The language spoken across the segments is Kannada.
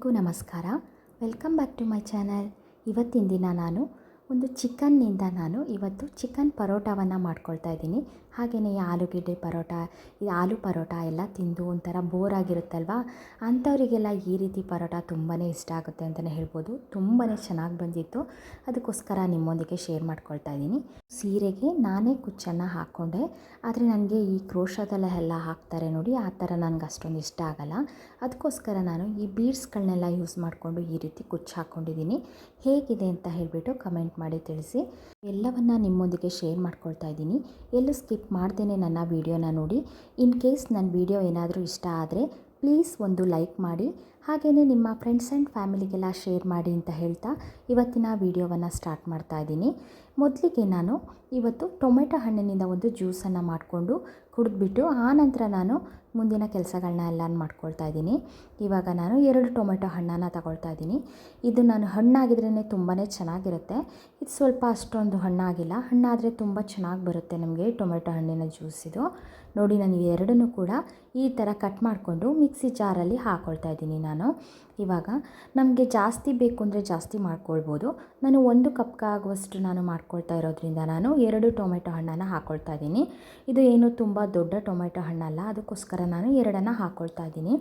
ಎಲ್ಲರಿಗೂ ನಮಸ್ಕಾರ. Welcome back to my channel ಇವತ್ತಿನ ದಿನ ನಾನು ಒಂದು ಚಿಕನ್ನಿಂದ ನಾನು ಇವತ್ತು ಚಿಕನ್ ಪರೋಟವನ್ನು ಮಾಡ್ಕೊಳ್ತಾ ಇದ್ದೀನಿ. ಹಾಗೆಯೇ ಆಲೂಗೆಡ್ಡೆ ಪರೋಟ, ಈ ಆಲೂ ಪರೋಟ ಎಲ್ಲ ತಿಂದು ಒಂಥರ ಬೋರ್ ಆಗಿರುತ್ತಲ್ವ? ಅಂಥವರಿಗೆಲ್ಲ ಈ ರೀತಿ ಪರೋಟ ತುಂಬಾ ಇಷ್ಟ ಆಗುತ್ತೆ ಅಂತಲೇ ಹೇಳ್ಬೋದು. ತುಂಬಾ ಚೆನ್ನಾಗಿ ಬಂದಿತ್ತು. ಅದಕ್ಕೋಸ್ಕರ ನಿಮ್ಮೊಂದಿಗೆ ಶೇರ್ ಮಾಡ್ಕೊಳ್ತಾ ಇದ್ದೀನಿ. ಸೀರೆಗೆ ನಾನೇ ಕುಚ್ಚನ್ನು ಹಾಕ್ಕೊಂಡೆ. ಆದರೆ ನನಗೆ ಈ ಕ್ರೋಶದಲ್ಲೆಲ್ಲ ಹಾಕ್ತಾರೆ ನೋಡಿ, ಆ ಥರ ನನಗೆ ಅಷ್ಟೊಂದು ಇಷ್ಟ ಆಗಲ್ಲ. ಅದಕ್ಕೋಸ್ಕರ ನಾನು ಈ ಬೀಡ್ಸ್ಗಳನ್ನೆಲ್ಲ ಯೂಸ್ ಮಾಡಿಕೊಂಡು ಈ ರೀತಿ ಕುಚ್ಚು ಹಾಕ್ಕೊಂಡಿದ್ದೀನಿ. ಹೇಗಿದೆ ಅಂತ ಹೇಳಿಬಿಟ್ಟು ಕಮೆಂಟ್ ಮಾಡಿ ತಿಳಿಸಿ. ಎಲ್ಲವನ್ನು ನಿಮ್ಮೊಂದಿಗೆ ಶೇರ್ ಮಾಡ್ಕೊಳ್ತಾ ಇದ್ದೀನಿ. ಎಲ್ಲೂ ಸ್ಕಿಪ್ ಮಾಡ್ದೇ ನನ್ನ ವೀಡಿಯೋನ ನೋಡಿ. ಇನ್ ಕೇಸ್ ನನ್ನ ವೀಡಿಯೋ ಏನಾದರೂ ಇಷ್ಟ ಆದರೆ, ಪ್ಲೀಸ್ ಒಂದು ಲೈಕ್ ಮಾಡಿ. ಹಾಗೆಯೇ ನಿಮ್ಮ ಫ್ರೆಂಡ್ಸ್ ಆ್ಯಂಡ್ ಫ್ಯಾಮಿಲಿಗೆಲ್ಲ ಶೇರ್ ಮಾಡಿ ಅಂತ ಹೇಳ್ತಾ ಇವತ್ತಿನ ವೀಡಿಯೋವನ್ನು ಸ್ಟಾರ್ಟ್ ಮಾಡ್ತಾ ಇದ್ದೀನಿ. ಮೊದಲಿಗೆ ನಾನು ಇವತ್ತು ಟೊಮೆಟೊ ಹಣ್ಣಿನಿಂದ ಒಂದು ಜ್ಯೂಸನ್ನು ಮಾಡಿಕೊಂಡು ಕುಡಿದ್ಬಿಟ್ಟು ಆನಂತರ ನಾನು ಮುಂದಿನ ಕೆಲಸಗಳನ್ನ ಎಲ್ಲ ಮಾಡ್ಕೊಳ್ತಾ ಇದ್ದೀನಿ. ಇವಾಗ ನಾನು ಎರಡು ಟೊಮೆಟೊ ಹಣ್ಣನ್ನು ತಗೊಳ್ತಾ ಇದ್ದೀನಿ. ಇದು ನಾನು ಹಣ್ಣಾಗಿದ್ರೇ ತುಂಬಾ ಚೆನ್ನಾಗಿರುತ್ತೆ. ಇದು ಸ್ವಲ್ಪ ಅಷ್ಟೊಂದು ಹಣ್ಣಾಗಿಲ್ಲ. ಹಣ್ಣಾದರೆ ತುಂಬ ಚೆನ್ನಾಗಿ ಬರುತ್ತೆ ನಮಗೆ ಟೊಮೆಟೊ ಹಣ್ಣಿನ ಜ್ಯೂಸ್ ಇದು. ನೋಡಿ ನಾನು ಎರಡನ್ನೂ ಕೂಡ ಈ ಥರ ಕಟ್ ಮಾಡಿಕೊಂಡು ಮಿಕ್ಸಿ ಜಾರಲ್ಲಿ ಹಾಕ್ಕೊಳ್ತಾ ಇದ್ದೀನಿ ನಾನು. ಇವಾಗ ನಮಗೆ ಜಾಸ್ತಿ ಬೇಕು ಅಂದರೆ ಜಾಸ್ತಿ ಮಾಡ್ಕೊಳ್ಬೋದು. ನಾನು ಒಂದು ಕಪ್ಗೆ ಆಗುವಷ್ಟು ನಾನು ಮಾಡ್ಕೊಳ್ತಾ ಇರೋದ್ರಿಂದ ನಾನು ಎರಡು ಟೊಮೆಟೊ ಹಣ್ಣನ್ನು ಹಾಕ್ಕೊಳ್ತಾ ಇದ್ದೀನಿ. ಇದು ಏನು ತುಂಬ ದೊಡ್ಡ ಟೊಮೆಟೊ ಹಣ್ಣಲ್ಲ, ಅದಕ್ಕೋಸ್ಕರ ನಾನು ಎರಡನ್ನು ಹಾಕ್ಕೊಳ್ತಾ ಇದ್ದೀನಿ.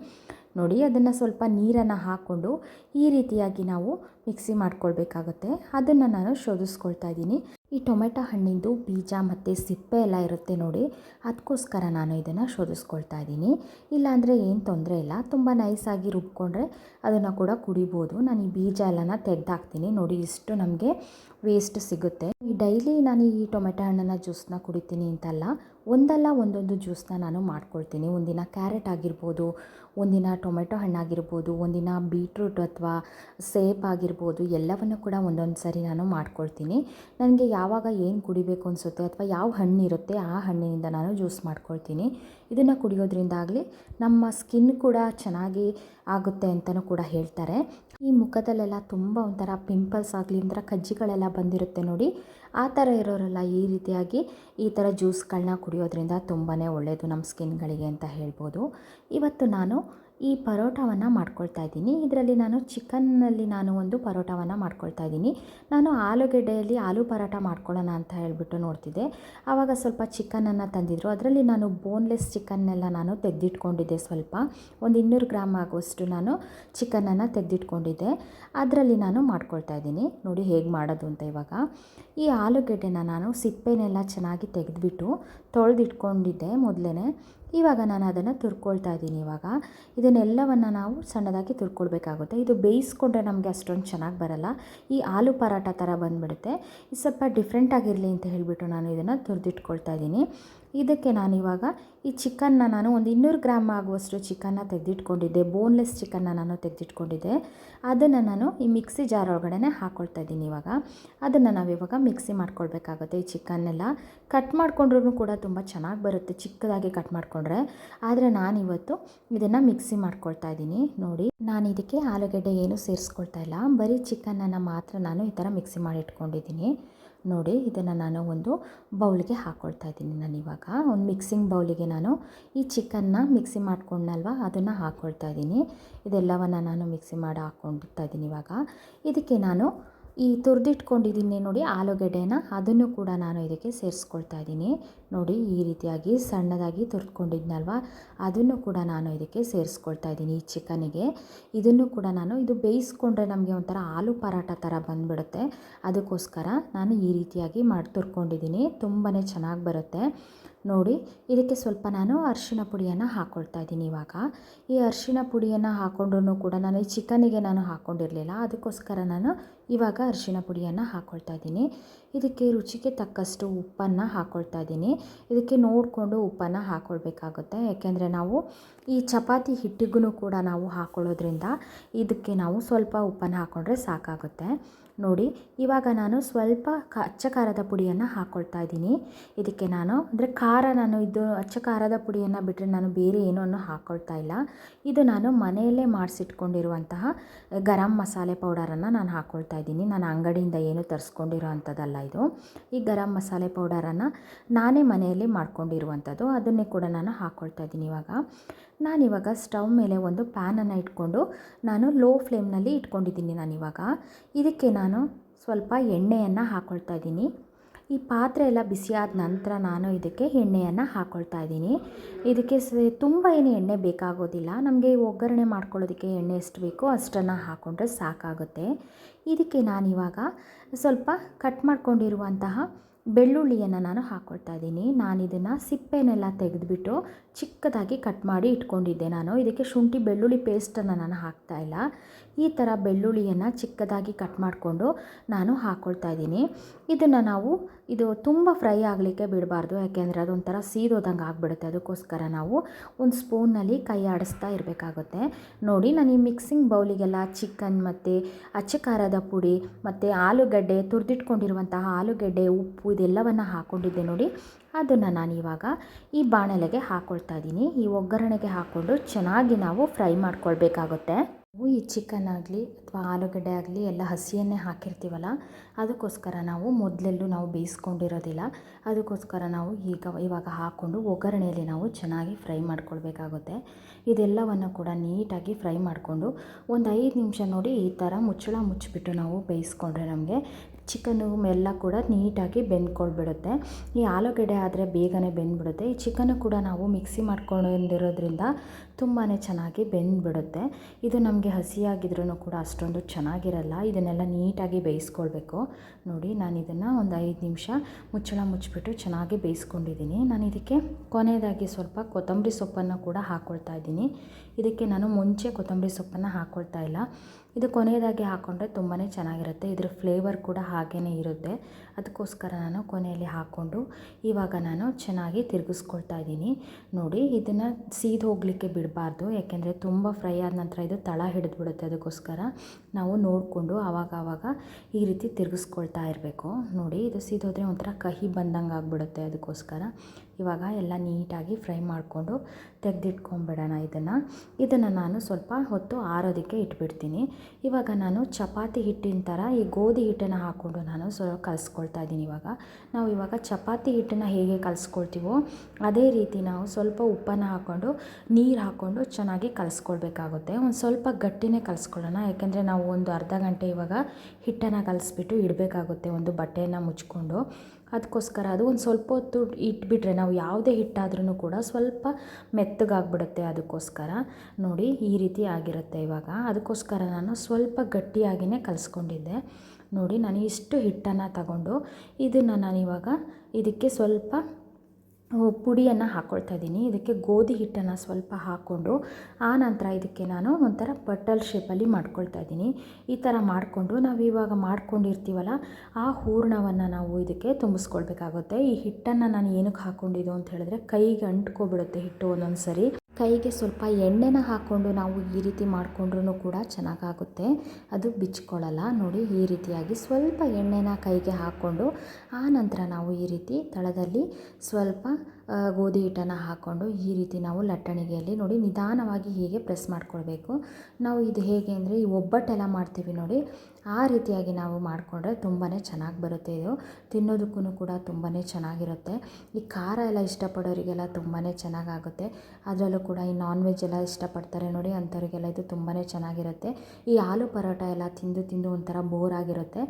ನೋಡಿ, ಅದನ್ನು ಸ್ವಲ್ಪ ನೀರನ್ನು ಹಾಕ್ಕೊಂಡು ಈ ರೀತಿಯಾಗಿ ನಾವು ಮಿಕ್ಸಿ ಮಾಡ್ಕೊಳ್ಬೇಕಾಗುತ್ತೆ. ಅದನ್ನು ನಾನು ಶೋಧಿಸ್ಕೊಳ್ತಾ ಇದ್ದೀನಿ. ಈ ಟೊಮೆಟೊ ಹಣ್ಣಿಂದು ಬೀಜ ಮತ್ತು ಸಿಪ್ಪೆ ಎಲ್ಲ ಇರುತ್ತೆ ನೋಡಿ ಅದಕ್ಕೋಸ್ಕರ ನಾನು ಇದನ್ನು ಶೋಧಿಸ್ಕೊಳ್ತಾ ಇದ್ದೀನಿ. ಇಲ್ಲಾಂದರೆ ಏನು ತೊಂದರೆ ಇಲ್ಲ. ತುಂಬ ನೈಸಾಗಿ ರುಬ್ಕೊಂಡ್ರೆ ಅದನ್ನು ಕೂಡ ಕುಡಿಬೋದು. ನಾನು ಈ ಬೀಜ ಎಲ್ಲನ ತೆಗೆದಾಕ್ತೀನಿ ನೋಡಿ, ಇಷ್ಟು ನಮಗೆ ವೇಸ್ಟ್ ಸಿಗುತ್ತೆ. ಈ ಡೈಲಿ ನಾನು ಈ ಟೊಮೆಟೊ ಹಣ್ಣನ್ನು ಜ್ಯೂಸನ್ನ ಕುಡಿತೀನಿ ಅಂತಲ್ಲ ಒಂದಲ್ಲ ಒಂದೊಂದು ಜ್ಯೂಸನ್ನ ನಾನು ಮಾಡ್ಕೊಳ್ತೀನಿ. ಒಂದಿನ ಕ್ಯಾರೆಟ್ ಆಗಿರ್ಬೋದು, ಒಂದಿನ ಟೊಮೆಟೊ ಹಣ್ಣಾಗಿರ್ಬೋದು, ಒಂದಿನ ಬೀಟ್ರೂಟ್ ಅಥವಾ ಸೇಬ್ ಆಗಿರ್ಬೋದು, ಎಲ್ಲವನ್ನು ಕೂಡ ಒಂದೊಂದು ಸರಿ ನಾನು ಮಾಡ್ಕೊಳ್ತೀನಿ. ನನಗೆ ಯಾವಾಗ ಏನು ಕುಡಿಬೇಕು ಅನಿಸುತ್ತೆ ಅಥವಾ ಯಾವ ಹಣ್ಣು ಇರುತ್ತೆ ಆ ಹಣ್ಣಿನಿಂದ ನಾನು ಜ್ಯೂಸ್ ಮಾಡ್ಕೊಳ್ತೀನಿ. ಇದನ್ನು ಕುಡಿಯೋದ್ರಿಂದಾಗಲಿ ನಮ್ಮ ಸ್ಕಿನ್ ಕೂಡ ಚೆನ್ನಾಗಿ ಆಗುತ್ತೆ ಅಂತಲೂ ಕೂಡ ಹೇಳ್ತಾರೆ. ಈ ಮುಖದಲ್ಲೆಲ್ಲ ತುಂಬ ಒಂಥರ ಪಿಂಪಲ್ಸ್ ಆಗಲಿ ಒಂಥರ ಕಜ್ಜಿಗಳೆಲ್ಲ ಬಂದಿರುತ್ತೆ ನೋಡಿ. ಆ ಥರ ಇರೋರೆಲ್ಲ ಈ ರೀತಿಯಾಗಿ ಈ ಥರ ಜ್ಯೂಸ್ಗಳನ್ನ ಕುಡಿಯೋದ್ರಿಂದ ತುಂಬಾ ಒಳ್ಳೆಯದು ನಮ್ಮ ಸ್ಕಿನ್ಗಳಿಗೆ ಅಂತ ಹೇಳ್ಬೋದು. ಇವತ್ತು ನಾನು ಈ ಪರೋಟವನ್ನು ಮಾಡ್ಕೊಳ್ತಾ ಇದ್ದೀನಿ. ಇದರಲ್ಲಿ ನಾನು ಚಿಕನ್ನಲ್ಲಿ ನಾನು ಒಂದು ಪರೋಟವನ್ನು ಮಾಡ್ಕೊಳ್ತಾ ಇದ್ದೀನಿ. ನಾನು ಆಲೂಗೆಡ್ಡೆಯಲ್ಲಿ ಆಲೂ ಪರೋಟ ಮಾಡ್ಕೊಳ್ಳೋಣ ಅಂತ ಹೇಳಿಬಿಟ್ಟು ನೋಡ್ತಿದ್ದೆ. ಆವಾಗ ಸ್ವಲ್ಪ ಚಿಕನನ್ನು ತಂದಿದ್ರು. ಅದರಲ್ಲಿ ನಾನು ಬೋನ್ಲೆಸ್ ಚಿಕನ್ನೆಲ್ಲ ನಾನು ತೆಗೆದಿಟ್ಕೊಂಡಿದ್ದೆ ಸ್ವಲ್ಪ. ಒಂದು ಇನ್ನೂರು ಗ್ರಾಮ್ ಆಗುವಷ್ಟು ನಾನು ಚಿಕನನ್ನು ತೆಗೆದಿಟ್ಕೊಂಡಿದ್ದೆ. ಅದರಲ್ಲಿ ನಾನು ಮಾಡ್ಕೊಳ್ತಾ ಇದ್ದೀನಿ. ನೋಡಿ ಹೇಗೆ ಮಾಡೋದು ಅಂತ ಇವಾಗ. ಈ ಆಲೂಗೆಡ್ಡೆನ ನಾನು ಸಿಪ್ಪೆನೆಲ್ಲ ಚೆನ್ನಾಗಿ ತೆಗೆದುಬಿಟ್ಟು ತೊಳೆದಿಟ್ಕೊಂಡಿದ್ದೆ ಮೊದಲೇ ಇವಾಗ ನಾನು ಅದನ್ನು ತುರ್ಕೊಳ್ತಾ ಇದ್ದೀನಿ ಇವಾಗ. ಇದನ್ನೆಲ್ಲವನ್ನು ನಾವು ಸಣ್ಣದಾಗಿ ತುರ್ಕೊಳ್ಬೇಕಾಗುತ್ತೆ. ಇದು ಬೇಯಿಸ್ಕೊಂಡ್ರೆ ನಮಗೆ ಅಷ್ಟೊಂದು ಚೆನ್ನಾಗಿ ಬರಲ್ಲ. ಈ ಆಲೂ ಪರಾಟ ಥರ ಬಂದುಬಿಡುತ್ತೆ. ಇದು ಸ್ವಲ್ಪ ಡಿಫ್ರೆಂಟಾಗಿರಲಿ ಅಂತ ಹೇಳಿಬಿಟ್ಟು ನಾನು ಇದನ್ನು ತುರಿದಿಟ್ಕೊಳ್ತಾ ಇದ್ದೀನಿ. ಇದಕ್ಕೆ ನಾನು ಇವಾಗ ಈ ಚಿಕನ್ನ ನಾನು ಒಂದು ಇನ್ನೂರು ಗ್ರಾಮ್ ಆಗುವಷ್ಟು ಚಿಕನ್ನ ತೆಗೆದಿಟ್ಕೊಂಡಿದ್ದೆ ಬೋನ್ಲೆಸ್ ಚಿಕನ್ನ ನಾನು ತೆಗೆದಿಟ್ಕೊಂಡಿದ್ದೆ. ಅದನ್ನು ನಾನು ಈ ಮಿಕ್ಸಿ ಜಾರ್ ಒಳಗಡೆ ಹಾಕ್ಕೊಳ್ತಾ ಇದ್ದೀನಿ ಇವಾಗ. ಅದನ್ನು ನಾವಿವಾಗ ಮಿಕ್ಸಿ ಮಾಡ್ಕೊಳ್ಬೇಕಾಗುತ್ತೆ ಈ ಚಿಕನ್ನೆಲ್ಲ. ಕಟ್ ಮಾಡ್ಕೊಂಡ್ರೂ ಕೂಡ ತುಂಬ ಚೆನ್ನಾಗಿ ಬರುತ್ತೆ ಚಿಕ್ಕದಾಗಿ ಕಟ್ ಮಾಡಿಕೊಂಡ್ರೆ. ಆದರೆ ನಾನಿವತ್ತು ಇದನ್ನು ಮಿಕ್ಸಿ ಮಾಡ್ಕೊಳ್ತಾ ಇದ್ದೀನಿ. ನೋಡಿ, ನಾನು ಇದಕ್ಕೆ ಆಲೂಗಡ್ಡೆ ಏನು ಸೇರಿಸ್ಕೊಳ್ತಾ ಇಲ್ಲ. ಬರೀ ಚಿಕನನ್ನು ಮಾತ್ರ ನಾನು ಈ ಥರ ಮಿಕ್ಸಿ ಮಾಡಿ ಇಟ್ಕೊಂಡಿದ್ದೀನಿ ನೋಡಿ ಇದನ್ನು ನಾನು ಒಂದು ಬೌಲ್ಗೆ ಹಾಕ್ಕೊಳ್ತಾ ಇದ್ದೀನಿ ನಾನು ಇವಾಗ. ಒಂದು ಮಿಕ್ಸಿಂಗ್ ಬೌಲಿಗೆ ನಾನು ಈ ಚಿಕನ್ನ ಮಿಕ್ಸಿ ಮಾಡ್ಕೊಂಡಲ್ವ ಅದನ್ನು ಹಾಕ್ಕೊಳ್ತಾ ಇದ್ದೀನಿ. ಇದೆಲ್ಲವನ್ನು ನಾನು ಮಿಕ್ಸಿ ಮಾಡಿ ಹಾಕ್ಕೊಂಡಿರ್ತಾ ಇದ್ದೀನಿ ಇವಾಗ. ಇದಕ್ಕೆ ನಾನು ಈ ತುರಿದಿಟ್ಕೊಂಡಿದ್ದೀನಿ ನೋಡಿ ಆಲೂಗಡ್ಡೆನ, ಅದನ್ನು ಕೂಡ ನಾನು ಇದಕ್ಕೆ ಸೇರಿಸ್ಕೊಳ್ತಾ ಇದ್ದೀನಿ. ನೋಡಿ, ಈ ರೀತಿಯಾಗಿ ಸಣ್ಣದಾಗಿ ತುರ್ದ್ಕೊಂಡಿದ್ನಲ್ವ? ಅದನ್ನು ಕೂಡ ನಾನು ಇದಕ್ಕೆ ಸೇರಿಸ್ಕೊಳ್ತಾ ಇದ್ದೀನಿ ಈ ಚಿಕನಿಗೆ. ಇದನ್ನು ಕೂಡ ನಾನು, ಇದು ಬೇಯಿಸ್ಕೊಂಡ್ರೆ ನಮಗೆ ಒಂಥರ ಆಲೂ ಪರಾಟ ಥರ ಬಂದುಬಿಡುತ್ತೆ. ಅದಕ್ಕೋಸ್ಕರ ನಾನು ಈ ರೀತಿಯಾಗಿ ಮಾಡಿ ತುರ್ಕೊಂಡಿದ್ದೀನಿ. ತುಂಬಾ ಚೆನ್ನಾಗಿ ಬರುತ್ತೆ. ನೋಡಿ, ಇದಕ್ಕೆ ಸ್ವಲ್ಪ ನಾನು ಅರಿಶಿಣ ಪುಡಿಯನ್ನು ಹಾಕ್ಕೊಳ್ತಾ ಇದ್ದೀನಿ ಇವಾಗ. ಈ ಅರಿಶಿಣ ಪುಡಿಯನ್ನು ಹಾಕ್ಕೊಂಡ್ರೂ ಕೂಡ ನಾನು, ಈ ಚಿಕನಿಗೆ ನಾನು ಹಾಕ್ಕೊಂಡಿರಲಿಲ್ಲ ಅದಕ್ಕೋಸ್ಕರ ನಾನು ಇವಾಗ ಅರಿಶಿಣ ಪುಡಿಯನ್ನು ಹಾಕ್ಕೊಳ್ತಾ ಇದ್ದೀನಿ. ಇದಕ್ಕೆ ರುಚಿಗೆ ತಕ್ಕಷ್ಟು ಉಪ್ಪನ್ನು ಹಾಕ್ಕೊಳ್ತಾ ಇದ್ದೀನಿ. ಇದಕ್ಕೆ ನೋಡಿಕೊಂಡು ಉಪ್ಪನ್ನು ಹಾಕ್ಕೊಳ್ಬೇಕಾಗುತ್ತೆ ಯಾಕೆಂದರೆ ನಾವು ಈ ಚಪಾತಿ ಹಿಟ್ಟಿಗೂ ಕೂಡ ನಾವು ಹಾಕ್ಕೊಳ್ಳೋದ್ರಿಂದ ಇದಕ್ಕೆ ನಾವು ಸ್ವಲ್ಪ ಉಪ್ಪನ್ನು ಹಾಕ್ಕೊಂಡ್ರೆ ಸಾಕಾಗುತ್ತೆ. ನೋಡಿ, ಇವಾಗ ನಾನು ಸ್ವಲ್ಪ ಕ ಅಚ್ಚ ಖಾರದ ಪುಡಿಯನ್ನು ಹಾಕ್ಕೊಳ್ತಾ ಇದ್ದೀನಿ. ಇದಕ್ಕೆ ನಾನು, ಅಂದರೆ ಖಾರ ನಾನು ಇದು ಅಚ್ಚ ಖಾರದ ಪುಡಿಯನ್ನು ಬಿಟ್ಟರೆ ನಾನು ಬೇರೆ ಏನೂ ಹಾಕ್ಕೊಳ್ತಾ ಇಲ್ಲ. ಇದು ನಾನು ಮನೆಯಲ್ಲೇ ಮಾಡಿಸಿಟ್ಕೊಂಡಿರುವಂತಹ ಗರಂ ಮಸಾಲೆ ಪೌಡರನ್ನು ನಾನು ಹಾಕ್ಕೊಳ್ತಾ ಇದ್ದೀನಿ. ನಾನು ಅಂಗಡಿಯಿಂದ ಏನು ತರಿಸ್ಕೊಂಡಿರೋ ಅಂಥದ್ದಲ್ಲ ಇದು. ಈ ಗರಂ ಮಸಾಲೆ ಪೌಡರನ್ನು ನಾನೇ ಮನೆಯಲ್ಲಿ ಮಾಡ್ಕೊಂಡಿರುವಂಥದ್ದು. ಅದನ್ನೇ ಕೂಡ ನಾನು ಹಾಕ್ಕೊಳ್ತಾ ಇದ್ದೀನಿ ಇವಾಗ. ನಾನಿವಾಗ ಸ್ಟವ್ ಮೇಲೆ ಒಂದು ಪ್ಯಾನನ್ನು ಇಟ್ಕೊಂಡು ನಾನು ಲೋ ಫ್ಲೇಮ್ನಲ್ಲಿ ಇಟ್ಕೊಂಡಿದ್ದೀನಿ ನಾನಿವಾಗ. ಇದಕ್ಕೆ ನಾನು ಸ್ವಲ್ಪ ಎಣ್ಣೆಯನ್ನು ಹಾಕ್ಕೊಳ್ತಾ ಇದ್ದೀನಿ. ಈ ಪಾತ್ರೆ ಎಲ್ಲ ಬಿಸಿಯಾದ ನಂತರ ನಾನು ಇದಕ್ಕೆ ಎಣ್ಣೆಯನ್ನು ಹಾಕ್ಕೊಳ್ತಾ ಇದ್ದೀನಿ. ಇದಕ್ಕೆ ಸ ತುಂಬ ಏನು ಎಣ್ಣೆ ಬೇಕಾಗೋದಿಲ್ಲ. ನಮಗೆ ಒಗ್ಗರಣೆ ಮಾಡ್ಕೊಳ್ಳೋದಕ್ಕೆ ಎಣ್ಣೆ ಎಷ್ಟು ಬೇಕೋ ಅಷ್ಟನ್ನು ಹಾಕ್ಕೊಂಡ್ರೆ ಸಾಕಾಗುತ್ತೆ. ಇದಕ್ಕೆ ನಾನಿವಾಗ ಸ್ವಲ್ಪ ಕಟ್ ಮಾಡ್ಕೊಂಡಿರುವಂತಹ ಬೆಳ್ಳುಳ್ಳಿಯನ್ನು ನಾನು ಹಾಕ್ಕೊಳ್ತಾ ಇದ್ದೀನಿ. ನಾನು ಇದನ್ನು ಸಿಪ್ಪೆನೆಲ್ಲ ತೆಗೆದುಬಿಟ್ಟು ಚಿಕ್ಕದಾಗಿ ಕಟ್ ಮಾಡಿ ಇಟ್ಕೊಂಡಿದ್ದೆ ನಾನು. ಇದಕ್ಕೆ ಶುಂಠಿ ಬೆಳ್ಳುಳ್ಳಿ ಪೇಸ್ಟನ್ನು ನಾನು ಹಾಕ್ತಾ ಇಲ್ಲ. ಈ ಥರ ಬೆಳ್ಳುಳ್ಳಿಯನ್ನು ಚಿಕ್ಕದಾಗಿ ಕಟ್ ಮಾಡಿಕೊಂಡು ನಾನು ಹಾಕ್ಕೊಳ್ತಾ ಇದ್ದೀನಿ. ಇದನ್ನು ನಾವು ಇದು ತುಂಬ ಫ್ರೈ ಆಗಲಿಕ್ಕೆ ಬಿಡಬಾರ್ದು, ಯಾಕೆಂದರೆ ಅದೊಂಥರ ಸೀದೋದಂಗೆ ಆಗಿಬಿಡುತ್ತೆ. ಅದಕ್ಕೋಸ್ಕರ ನಾವು ಒಂದು ಸ್ಪೂನಲ್ಲಿ ಕೈ ಆಡಿಸ್ತಾ ಇರಬೇಕಾಗುತ್ತೆ. ನೋಡಿ, ನಾನು ಈ ಮಿಕ್ಸಿಂಗ್ ಬೌಲಿಗೆಲ್ಲ ಚಿಕನ್ ಮತ್ತು ಅಚ್ಚ ಖಾರದ ಪುಡಿ ಮತ್ತು ಆಲೂಗಡ್ಡೆ ತುರಿದಿಟ್ಕೊಂಡಿರುವಂತಹ ಆಲೂಗಡ್ಡೆ, ಉಪ್ಪು ಇದೆಲ್ಲವನ್ನು ಹಾಕ್ಕೊಂಡಿದ್ದೆ ನೋಡಿ. ಅದನ್ನು ನಾನು ಇವಾಗ ಈ ಬಾಣಲೆಗೆ ಹಾಕ್ಕೊಳ್ತಾ ಇದ್ದೀನಿ. ಈ ಒಗ್ಗರಣೆಗೆ ಹಾಕ್ಕೊಂಡು ಚೆನ್ನಾಗಿ ನಾವು ಫ್ರೈ ಮಾಡ್ಕೊಳ್ಬೇಕಾಗುತ್ತೆ. ನಾವು ಈ ಚಿಕನ್ ಆಗಲಿ ಅಥವಾ ಆಲೂಗಡ್ಡೆ ಆಗಲಿ ಎಲ್ಲ ಹಸಿಯನ್ನೇ ಹಾಕಿರ್ತೀವಲ್ಲ, ಅದಕ್ಕೋಸ್ಕರ ನಾವು ಮೊದಲೆಲ್ಲೂ ನಾವು ಬೇಯಿಸ್ಕೊಂಡಿರೋದಿಲ್ಲ. ಅದಕ್ಕೋಸ್ಕರ ನಾವು ಈಗ ಇವಾಗ ಹಾಕ್ಕೊಂಡು ಒಗ್ಗರಣೆಯಲ್ಲಿ ನಾವು ಚೆನ್ನಾಗಿ ಫ್ರೈ ಮಾಡ್ಕೊಳ್ಬೇಕಾಗುತ್ತೆ. ಇದೆಲ್ಲವನ್ನು ಕೂಡ ನೀಟಾಗಿ ಫ್ರೈ ಮಾಡಿಕೊಂಡು ಒಂದು ಐದು ನಿಮಿಷ ನೋಡಿ ಈ ಥರ ಮುಚ್ಚಳ ಮುಚ್ಚಿಬಿಟ್ಟು ನಾವು ಬೇಯಿಸ್ಕೊಂಡ್ರೆ ನಮಗೆ ಚಿಕನ್ನು ಎಲ್ಲ ಕೂಡ ನೀಟಾಗಿ ಬೆಂದ್ಕೊಳ್ಬಿಡುತ್ತೆ. ಈ ಆಲೂಗಡ್ಡೆ ಆದರೆ ಬೇಗನೆ ಬೆಂದ್ಬಿಡುತ್ತೆ. ಈ ಚಿಕನ್ನು ಕೂಡ ನಾವು ಮಿಕ್ಸಿ ಮಾಡ್ಕೊಂಡಿರೋದ್ರಿಂದ ತುಂಬಾ ಚೆನ್ನಾಗಿ ಬೆಂದ್ಬಿಡುತ್ತೆ. ಇದು ನಮಗೆ ಹಸಿಯಾಗಿದ್ರೂ ಕೂಡ ಅಷ್ಟೊಂದು ಚೆನ್ನಾಗಿರಲ್ಲ. ಇದನ್ನೆಲ್ಲ ನೀಟಾಗಿ ಬೇಯಿಸ್ಕೊಳ್ಬೇಕು. ನೋಡಿ, ನಾನು ಇದನ್ನು ಒಂದು ಐದು ನಿಮಿಷ ಮುಚ್ಚಳ ಮುಚ್ಚಿಬಿಟ್ಟು ಚೆನ್ನಾಗಿ ಬೇಯಿಸ್ಕೊಂಡಿದ್ದೀನಿ. ನಾನು ಇದಕ್ಕೆ ಕೊನೆಯದಾಗಿ ಸ್ವಲ್ಪ ಕೊತ್ತಂಬರಿ ಸೊಪ್ಪನ್ನು ಕೂಡ ಹಾಕ್ಕೊಳ್ತಾ ಇದ್ದೀನಿ. ಇದಕ್ಕೆ ನಾನು ಮುಂಚೆ ಕೊತ್ತಂಬರಿ ಸೊಪ್ಪನ್ನು ಹಾಕ್ಕೊಳ್ತಾ ಇಲ್ಲ. ಇದು ಕೊನೆಯದಾಗಿ ಹಾಕ್ಕೊಂಡ್ರೆ ತುಂಬಾ ಚೆನ್ನಾಗಿರುತ್ತೆ. ಇದ್ರ ಫ್ಲೇವರ್ ಕೂಡ ಹಾಗೇ ಇರುತ್ತೆ. ಅದಕ್ಕೋಸ್ಕರ ನಾನು ಕೊನೆಯಲ್ಲಿ ಹಾಕ್ಕೊಂಡು ಇವಾಗ ನಾನು ಚೆನ್ನಾಗಿ ತಿರುಗಿಸ್ಕೊಳ್ತಾ ಇದ್ದೀನಿ. ನೋಡಿ, ಇದನ್ನು ಸೀದ್ ಹೋಗಲಿಕ್ಕೆ ಬಿಡಬಾರ್ದು. ಯಾಕೆಂದರೆ ತುಂಬ ಫ್ರೈ ಆದ ನಂತರ ಇದು ತಳ ಹಿಡಿದ್ಬಿಡುತ್ತೆ ಅದಕ್ಕೋಸ್ಕರ. ನಾವು ನೋಡಿಕೊಂಡು ಆವಾಗಾವಾಗ ಆವಾಗ ಈ ರೀತಿ ತಿರುಗಿಸ್ಕೊಳ್ತಾ ಇರಬೇಕು. ನೋಡಿ, ಇದು ಸೀದೋದ್ರೆ ಒಂಥರ ಕಹಿ ಬಂದಂಗೆ ಆಗಿಬಿಡುತ್ತೆ ಅದಕ್ಕೋಸ್ಕರ. ಇವಾಗ ಎಲ್ಲ ನೀಟಾಗಿ ಫ್ರೈ ಮಾಡಿಕೊಂಡು ತೆಗೆದಿಟ್ಕೊಂಬಿಡೋಣ ಇದನ್ನು. ಇದನ್ನು ನಾನು ಸ್ವಲ್ಪ ಹೊತ್ತು ಆರೋದಕ್ಕೆ ಇಟ್ಬಿಡ್ತೀನಿ. ಇವಾಗ ನಾನು ಚಪಾತಿ ಹಿಟ್ಟಿನ ಥರ ಈ ಗೋಧಿ ಹಿಟ್ಟನ್ನು ಹಾಕ್ಕೊಂಡು ನಾನು ಸ್ವಲ್ಪ ಕಲಿಸ್ಕೊಳ್ತಾ ಇದ್ದೀನಿ ಇವಾಗ. ನಾವು ಇವಾಗ ಚಪಾತಿ ಹಿಟ್ಟನ್ನು ಹೇಗೆ ಕಲಿಸ್ಕೊಳ್ತೀವೋ ಅದೇ ರೀತಿ ನಾವು ಸ್ವಲ್ಪ ಉಪ್ಪನ್ನು ಹಾಕ್ಕೊಂಡು ನೀರು ಹಾಕ್ಕೊಂಡು ಚೆನ್ನಾಗಿ ಕಲಿಸ್ಕೊಳ್ಬೇಕಾಗುತ್ತೆ. ಒಂದು ಸ್ವಲ್ಪ ಗಟ್ಟಿನೇ ಕಲಿಸ್ಕೊಳ್ಳೋಣ. ಯಾಕೆಂದರೆ ನಾವು ಒಂದು ಅರ್ಧ ಗಂಟೆ ಇವಾಗ ಹಿಟ್ಟನ್ನು ಕಲಿಸ್ಬಿಟ್ಟು ಇಡಬೇಕಾಗುತ್ತೆ ಒಂದು ಬಟ್ಟೆಯನ್ನು ಮುಚ್ಕೊಂಡು. ಅದಕ್ಕೋಸ್ಕರ ಅದು ಒಂದು ಸ್ವಲ್ಪ ಹೊತ್ತು ಇಟ್ಬಿಟ್ರೆ ನಾವು ಯಾವುದೇ ಹಿಟ್ಟಾದ್ರೂ ಕೂಡ ಸ್ವಲ್ಪ ಮೆತ್ತಗಾಗ್ಬಿಡುತ್ತೆ ಅದಕ್ಕೋಸ್ಕರ. ನೋಡಿ ಈ ರೀತಿ ಆಗಿರುತ್ತೆ ಇವಾಗ. ಅದಕ್ಕೋಸ್ಕರ ನಾನು ಸ್ವಲ್ಪ ಗಟ್ಟಿಯಾಗಿಯೇ ಕಲಿಸ್ಕೊಂಡಿದ್ದೆ. ನೋಡಿ ನಾನು ಇಷ್ಟು ಹಿಟ್ಟನ್ನು ತಗೊಂಡು ಇದನ್ನು ನಾನಿವಾಗ ಇದಕ್ಕೆ ಸ್ವಲ್ಪ ಪುಡಿಯನ್ನು ಹಾಕ್ಕೊಳ್ತಾ ಇದ್ದೀನಿ. ಇದಕ್ಕೆ ಗೋಧಿ ಹಿಟ್ಟನ್ನು ಸ್ವಲ್ಪ ಹಾಕ್ಕೊಂಡು ಆ ನಂತರ ಇದಕ್ಕೆ ನಾನು ಒಂಥರ ಬಟ್ಟಲ್ ಶೇಪಲ್ಲಿ ಮಾಡ್ಕೊಳ್ತಾ ಇದ್ದೀನಿ. ಈ ಥರ ಮಾಡಿಕೊಂಡು ನಾವು ಇವಾಗ ಮಾಡ್ಕೊಂಡಿರ್ತೀವಲ್ಲ, ಆ ಹೂರಣವನ್ನು ನಾವು ಇದಕ್ಕೆ ತುಂಬಿಸ್ಕೊಳ್ಬೇಕಾಗುತ್ತೆ. ಈ ಹಿಟ್ಟನ್ನು ನಾನು ಏನಕ್ಕೆ ಹಾಕ್ಕೊಂಡಿದ್ದು ಅಂತ ಹೇಳಿದ್ರೆ ಕೈಗೆ ಅಂಟ್ಕೊಬಿಡುತ್ತೆ ಹಿಟ್ಟು ಒಂದೊಂದು ಸರಿ ಕೈಗೆ ಸ್ವಲ್ಪ ಎಣ್ಣೆನ ಹಾಕ್ಕೊಂಡು ನಾವು ಈ ರೀತಿ ಮಾಡಿಕೊಂಡ್ರೂ ಕೂಡ ಚೆನ್ನಾಗಾಗುತ್ತೆ. ಅದು ಬಿಚ್ಕೊಳ್ಳಲ್ಲ. ನೋಡಿ, ಈ ರೀತಿಯಾಗಿ ಸ್ವಲ್ಪ ಎಣ್ಣೆನ ಕೈಗೆ ಹಾಕ್ಕೊಂಡು ಆ ನಂತರ ನಾವು ಈ ರೀತಿ ತಳದಲ್ಲಿ ಸ್ವಲ್ಪ ಗೋಧಿ ಹಿಟ್ಟನ್ನು ಹಾಕ್ಕೊಂಡು ಈ ರೀತಿ ನಾವು ಲಟ್ಟಣಿಗೆಯಲ್ಲಿ ನೋಡಿ ನಿಧಾನವಾಗಿ ಹೀಗೆ ಪ್ರೆಸ್ ಮಾಡ್ಕೊಳ್ಬೇಕು. ನಾವು ಇದು ಹೇಗೆ ಅಂದರೆ ಈ ಒಬ್ಬಟ್ಟೆಲ್ಲ ಮಾಡ್ತೀವಿ ನೋಡಿ, ಆ ರೀತಿಯಾಗಿ ನಾವು ಮಾಡಿಕೊಂಡ್ರೆ ತುಂಬಾ ಚೆನ್ನಾಗಿ ಬರುತ್ತೆ ಇದು. ತಿನ್ನೋದಕ್ಕೂ ಕೂಡ ತುಂಬಾ ಚೆನ್ನಾಗಿರುತ್ತೆ. ಈ ಖಾರ ಎಲ್ಲ ಇಷ್ಟಪಡೋರಿಗೆಲ್ಲ ತುಂಬಾ ಚೆನ್ನಾಗಾಗುತ್ತೆ. ಅದರಲ್ಲೂ ಕೂಡ ಈ ನಾನ್ ವೆಜ್ ಎಲ್ಲ ಇಷ್ಟಪಡ್ತಾರೆ ನೋಡಿ, ಅಂಥವ್ರಿಗೆಲ್ಲ ಇದು ತುಂಬಾ ಚೆನ್ನಾಗಿರುತ್ತೆ. ಈ ಆಲೂ ಪರೋಟ ಎಲ್ಲ ತಿಂದು ತಿಂದು ಒಂಥರ ಬೋರ್ ಆಗಿರುತ್ತೆ.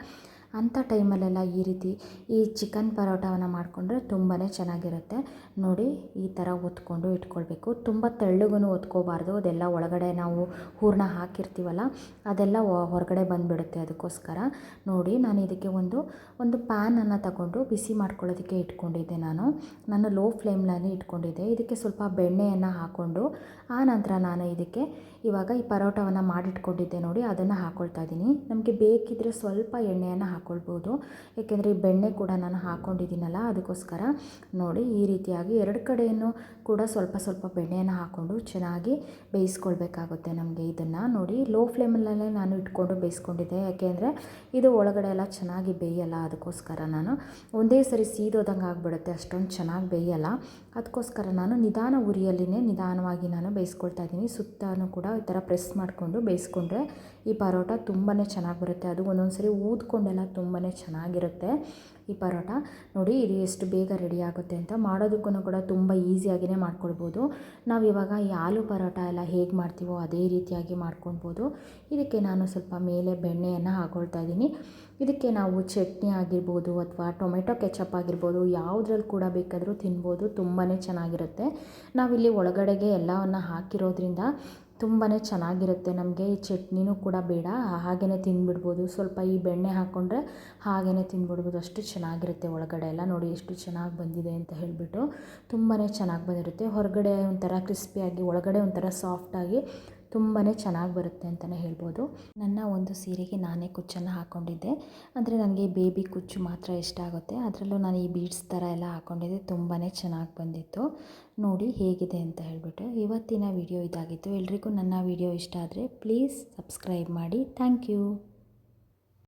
ಅಂಥ ಟೈಮಲ್ಲೆಲ್ಲ ಈ ರೀತಿ ಈ ಚಿಕನ್ ಪರೋಟವನ್ನು ಮಾಡಿಕೊಂಡ್ರೆ ತುಂಬಾ ಚೆನ್ನಾಗಿರುತ್ತೆ. ನೋಡಿ, ಈ ಥರ ಒತ್ಕೊಂಡು ಇಟ್ಕೊಳ್ಬೇಕು. ತುಂಬ ತೆಳ್ಳಗೂ ಒತ್ಕೋಬಾರ್ದು. ಅದೆಲ್ಲ ಒಳಗಡೆ ನಾವು ಹೂರಣ ಹಾಕಿರ್ತೀವಲ್ಲ, ಅದೆಲ್ಲ ಹೊರಗಡೆ ಬಂದುಬಿಡುತ್ತೆ ಅದಕ್ಕೋಸ್ಕರ. ನೋಡಿ, ನಾನು ಇದಕ್ಕೆ ಒಂದು ಒಂದು ಪ್ಯಾನನ್ನು ತಗೊಂಡು ಬಿಸಿ ಮಾಡ್ಕೊಳ್ಳೋದಕ್ಕೆ ಇಟ್ಕೊಂಡಿದ್ದೆ ನಾನು. ನಾನು ಲೋ ಫ್ಲೇಮ್ನಲ್ಲಿ ಇಟ್ಕೊಂಡಿದ್ದೆ. ಇದಕ್ಕೆ ಸ್ವಲ್ಪ ಬೆಣ್ಣೆಯನ್ನು ಹಾಕ್ಕೊಂಡು ಆ ನಂತರ ನಾನು ಇದಕ್ಕೆ ಇವಾಗ ಈ ಪರೋಟವನ್ನು ಮಾಡಿಟ್ಕೊಂಡಿದ್ದೆ ನೋಡಿ, ಅದನ್ನು ಹಾಕ್ಕೊಳ್ತಾ ಇದ್ದೀನಿ. ನಮಗೆ ಬೇಕಿದ್ದರೆ ಸ್ವಲ್ಪ ಎಣ್ಣೆಯನ್ನು ಹಾಕ್ಕೊಳ್ಬೋದು ಏಕೆಂದರೆ ಈ ಬೆಣ್ಣೆ ಕೂಡ ನಾನು ಹಾಕ್ಕೊಂಡಿದ್ದೀನಲ್ಲ ಅದಕ್ಕೋಸ್ಕರ. ನೋಡಿ, ಈ ರೀತಿಯಾಗಿ ಎರಡು ಕಡೆಯನ್ನು ಕೂಡ ಸ್ವಲ್ಪ ಸ್ವಲ್ಪ ಬೆಣ್ಣೆಯನ್ನು ಹಾಕ್ಕೊಂಡು ಚೆನ್ನಾಗಿ ಬೇಯಿಸ್ಕೊಳ್ಬೇಕಾಗುತ್ತೆ ನಮಗೆ ಇದನ್ನು. ನೋಡಿ, ಲೋ ಫ್ಲೇಮಲ್ಲೇ ನಾನು ಇಟ್ಕೊಂಡು ಬೇಯಿಸ್ಕೊಂಡಿದ್ದೆ. ಯಾಕೆಂದರೆ ಇದು ಒಳಗಡೆ ಎಲ್ಲ ಚೆನ್ನಾಗಿ ಬೇಯಲ್ಲ, ಅದಕ್ಕೋಸ್ಕರ ನಾನು. ಒಂದೇ ಸರಿ ಸೀದೋದಂಗೆ ಆಗಿಬಿಡುತ್ತೆ, ಅಷ್ಟೊಂದು ಚೆನ್ನಾಗಿ ಬೇಯಲ್ಲ. ಅದಕ್ಕೋಸ್ಕರ ನಾನು ನಿಧಾನ ಉರಿಯಲ್ಲಿನೇ ನಿಧಾನವಾಗಿ ನಾನು ಬೇಯಿಸ್ಕೊಳ್ತಾ ಇದ್ದೀನಿ. ಸುತ್ತಾನು ಕೂಡ ಈ ಥರ ಪ್ರೆಸ್ ಮಾಡಿಕೊಂಡು ಬೇಯಿಸ್ಕೊಂಡ್ರೆ ಈ ಪರೋಟ ತುಂಬಾ ಚೆನ್ನಾಗಿ ಬರುತ್ತೆ. ಅದು ಒಂದೊಂದು ಸರಿ ಊದ್ಕೊಂಡೆಲ್ಲ ತುಂಬಾ ಚೆನ್ನಾಗಿರುತ್ತೆ ಈ ಪರೋಟ. ನೋಡಿ, ಇದು ಎಷ್ಟು ಬೇಗ ರೆಡಿ ಆಗುತ್ತೆ ಅಂತ. ಮಾಡೋದಕ್ಕೂ ಕೂಡ ತುಂಬ ಈಸಿಯಾಗಿಯೇ ಮಾಡ್ಕೊಳ್ಬೋದು. ನಾವು ಇವಾಗ ಈ ಆಲೂ ಪರೋಟ ಎಲ್ಲ ಹೇಗೆ ಮಾಡ್ತೀವೋ ಅದೇ ರೀತಿಯಾಗಿ ಮಾಡ್ಕೊಳ್ಬೋದು. ಇದಕ್ಕೆ ನಾನು ಸ್ವಲ್ಪ ಮೇಲೆ ಬೆಣ್ಣೆಯನ್ನು ಹಾಕೊಳ್ತಾ ಇದ್ದೀನಿ. ಇದಕ್ಕೆ ನಾವು ಚಟ್ನಿ ಆಗಿರ್ಬೋದು ಅಥವಾ ಟೊಮೆಟೊ ಕೆಚಪ್ ಆಗಿರ್ಬೋದು ಯಾವುದ್ರಲ್ಲಿ ಕೂಡ ಬೇಕಾದರೂ ತಿನ್ಬೋದು. ತುಂಬಾ ಚೆನ್ನಾಗಿರುತ್ತೆ. ನಾವಿಲ್ಲಿ ಒಳಗಡೆಗೆ ಎಲ್ಲವನ್ನು ಹಾಕಿರೋದ್ರಿಂದ ತುಂಬಾ ಚೆನ್ನಾಗಿರುತ್ತೆ ನಮಗೆ. ಈ ಚಟ್ನಿನೂ ಕೂಡ ಬೇಡ ಹಾಗೆಯೇ ತಿಂದ್ಬಿಡ್ಬೋದು ಸ್ವಲ್ಪ ಈ ಬೆಣ್ಣೆ ಹಾಕ್ಕೊಂಡ್ರೆ ಹಾಗೆಯೇ ತಿಂದ್ಬಿಡ್ಬೋದು ಅಷ್ಟು ಚೆನ್ನಾಗಿರುತ್ತೆ ಒಳಗಡೆ ಎಲ್ಲ. ನೋಡಿ ಎಷ್ಟು ಚೆನ್ನಾಗಿ ಬಂದಿದೆ ಅಂತ ಹೇಳಿಬಿಟ್ಟು. ತುಂಬಾ ಚೆನ್ನಾಗಿ ಬಂದಿರುತ್ತೆ. ಹೊರಗಡೆ ಒಂಥರ ಕ್ರಿಸ್ಪಿಯಾಗಿ, ಒಳಗಡೆ ಒಂಥರ ಸಾಫ್ಟಾಗಿ ತುಂಬಾ ಚೆನ್ನಾಗಿ ಬರುತ್ತೆ ಅಂತಲೇ ಹೇಳ್ಬೋದು. ನನ್ನ ಒಂದು ಸೀರೆಗೆ ನಾನೇ ಕುಚ್ಚನ್ನು ಹಾಕ್ಕೊಂಡಿದ್ದೆ ಅಂದರೆ ನನಗೆ ಬೇಬಿ ಕುಚ್ಚು ಮಾತ್ರ ಇಷ್ಟ ಆಗುತ್ತೆ. ಅದರಲ್ಲೂ ನಾನು ಈ ಬೀಡ್ಸ್ ಥರ ಎಲ್ಲ ಹಾಕ್ಕೊಂಡಿದ್ದೆ ತುಂಬಾ ಚೆನ್ನಾಗಿ ಬಂದಿತ್ತು. ನೋಡಿ ಹೇಗಿದೆ ಅಂತ ಹೇಳಿಬಿಟ್ಟು. ಇವತ್ತಿನ ವಿಡಿಯೋ ಇದಾಗಿತ್ತು. ಎಲ್ರಿಗೂ ನನ್ನ ವಿಡಿಯೋ ಇಷ್ಟ ಆದರೆ ಪ್ಲೀಸ್ ಸಬ್ಸ್ಕ್ರೈಬ್ ಮಾಡಿ. Thank you.